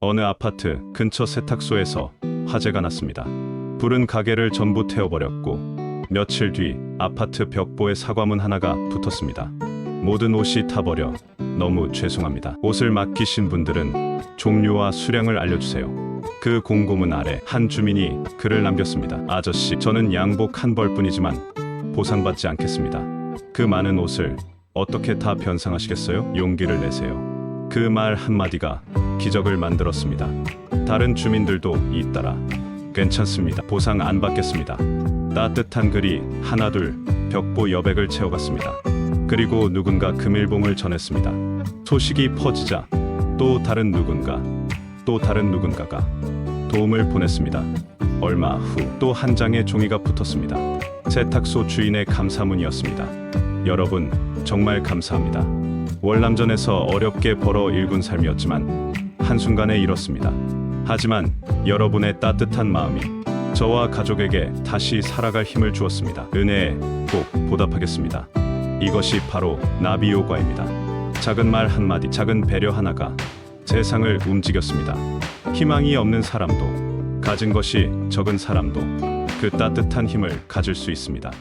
어느 아파트 근처 세탁소에서 화재가 났습니다. 불은 가게를 전부 태워버렸고 며칠 뒤 아파트 벽보에 사과문 하나가 붙었습니다. 모든 옷이 타버려 너무 죄송합니다. 옷을 맡기신 분들은 종류와 수량을 알려주세요. 그 공고문 아래 한 주민이 글을 남겼습니다. 아저씨, 저는 양복 한 벌뿐이지만 보상받지 않겠습니다. 그 많은 옷을 어떻게 다 변상하시겠어요? 용기를 내세요. 그 말 한마디가 기적을 만들었습니다. 다른 주민들도 잇따라 괜찮습니다. 보상 안 받겠습니다. 따뜻한 글이 하나둘 벽보 여백을 채워갔습니다. 그리고 누군가 금일봉을 전했습니다. 소식이 퍼지자 또 다른 누군가, 또 다른 누군가가 도움을 보냈습니다. 얼마 후 또 한 장의 종이가 붙었습니다. 세탁소 주인의 감사문이었습니다. 여러분 정말 감사합니다. 월남전에서 어렵게 벌어 일군 삶이었지만 한순간에 잃었습니다. 하지만 여러분의 따뜻한 마음이 저와 가족에게 다시 살아갈 힘을 주었습니다. 은혜에 꼭 보답하겠습니다. 이것이 바로 나비효과입니다. 작은 말 한마디, 작은 배려 하나가 세상을 움직였습니다. 희망이 없는 사람도, 가진 것이 적은 사람도 그 따뜻한 힘을 가질 수 있습니다.